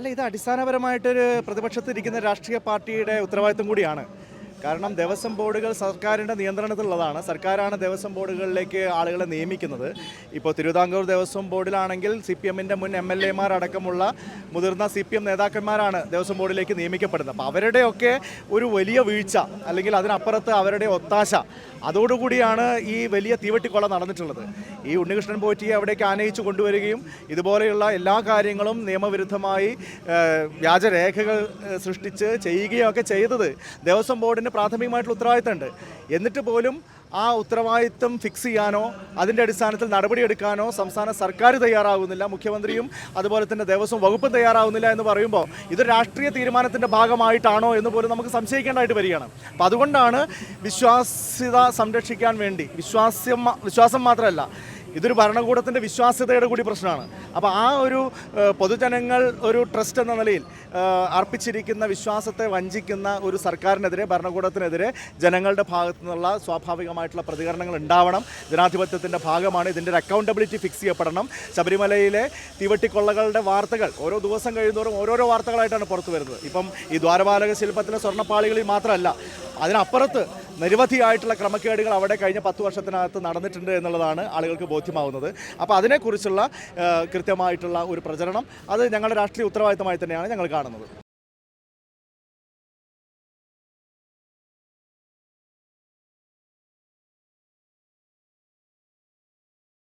അല്ല ഇത് അടിസ്ഥാനപരമായിട്ടൊരു പ്രതിപക്ഷത്തിരിക്കുന്ന രാഷ്ട്രീയ പാർട്ടിയുടെ ഉത്തരവാദിത്വം കൂടിയാണ്. കാരണം ദേവസ്വം ബോർഡുകൾ സർക്കാരിന്റെ നിയന്ത്രണത്തിലുള്ളതാണ്. സർക്കാരാണ് ദേവസ്വം ബോർഡുകളിലേക്ക് ആളുകളെ നിയമിക്കുന്നത്. ഇപ്പോൾ തിരുവിതാംകൂർ ദേവസ്വം ബോർഡിലാണെങ്കിൽ സി പി എമ്മിന്റെ മുൻ എം എൽ എമാർ അടക്കമുള്ള മുതിർന്ന സി പി എം നേതാക്കന്മാരാണ് ദേവസ്വം ബോർഡിലേക്ക് നിയമിക്കപ്പെടുന്നത്. അപ്പോൾ അവരുടെയൊക്കെ ഒരു വലിയ വീഴ്ച അല്ലെങ്കിൽ അതിനപ്പുറത്ത് അവരുടെ ഒത്താശ അതോടുകൂടിയാണ് ഈ വലിയ തീവെട്ടിക്കൊള നടന്നിട്ടുള്ളത്. ഈ ഉണ്ണികൃഷ്ണൻ പോറ്റിയെ അവിടേക്ക് ആനയിച്ചു കൊണ്ടുവരികയും ഇതുപോലെയുള്ള എല്ലാ കാര്യങ്ങളും നിയമവിരുദ്ധമായി വ്യാജരേഖകൾ സൃഷ്ടിച്ച് ചെയ്യുകയൊക്കെ ചെയ്തത് ദേവസ്വം ബോർഡിന് പ്രാഥമികമായിട്ടുള്ള ഉത്തരവാദിത്തമുണ്ട്. എന്നിട്ട് പോലും ആ ഉത്തരവാദിത്തം ഫിക്സ് ചെയ്യാനോ അതിന്റെ അടിസ്ഥാനത്തിൽ നടപടിയെടുക്കാനോ സംസ്ഥാന സർക്കാർ തയ്യാറാകുന്നില്ല മുഖ്യമന്ത്രിയും അതുപോലെ തന്നെ ദേവസ്വം വകുപ്പും തയ്യാറാകുന്നില്ല എന്ന് പറയുമ്പോൾ ഇത് രാഷ്ട്രീയ തീരുമാനത്തിന്റെ ഭാഗമായിട്ടാണോ എന്ന് പോലും നമുക്ക് സംശയിക്കേണ്ടതായിട്ട് വരികയാണ്. അപ്പം അതുകൊണ്ടാണ് വിശ്വാസ്യത സംരക്ഷിക്കാൻ വേണ്ടി വിശ്വാസ്യം വിശ്വാസം മാത്രമല്ല ഇതൊരു ഭരണകൂടത്തിന്റെ വിശ്വാസ്യതയുടെ കൂടി പ്രശ്നമാണ്. അപ്പോൾ ആ ഒരു പൊതുജനങ്ങൾ ഒരു ട്രസ്റ്റ് എന്ന നിലയിൽ അർപ്പിച്ചിരിക്കുന്ന വിശ്വാസത്തെ വഞ്ചിക്കുന്ന ഒരു സർക്കാരിനെതിരെ ഭരണകൂടത്തിനെതിരെ ജനങ്ങളുടെ ഭാഗത്തു നിന്നുള്ള സ്വാഭാവികമായിട്ടുള്ള പ്രതികരണങ്ങൾ ഉണ്ടാവണം. ജനാധിപത്യത്തിന്റെ ഭാഗമാണ് ഇതിന്റെ ഒരു അക്കൗണ്ടബിലിറ്റി ഫിക്സ് ചെയ്യപ്പെടണം. ശബരിമലയിലെ തീവട്ടിക്കൊള്ളകളുടെ വാർത്തകൾ ഓരോ ദിവസം കഴിയുന്നതോറും ഓരോരോ വാർത്തകളായിട്ടാണ് പുറത്തു വരുന്നത്. ഇപ്പം ഈ ദ്വാരപാലക ശില്പത്തിലെ സ്വർണപ്പാളികളിൽ മാത്രമല്ല അതിനപ്പുറത്ത് നിരവധിയായിട്ടുള്ള ക്രമക്കേടുകൾ അവിടെ കഴിഞ്ഞ പത്ത് വർഷത്തിനകത്ത് നടന്നിട്ടുണ്ട് എന്നുള്ളതാണ് ആളുകൾക്ക് ബോധ്യമാവുന്നത്. അപ്പോൾ അതിനെക്കുറിച്ചുള്ള കൃത്യമായിട്ടുള്ള ഒരു പ്രചരണം. അത് ഞങ്ങളുടെ രാഷ്ട്രീയ ഉത്തരവാദിത്തമായി തന്നെയാണ് ഞങ്ങൾ കാണുന്നത്.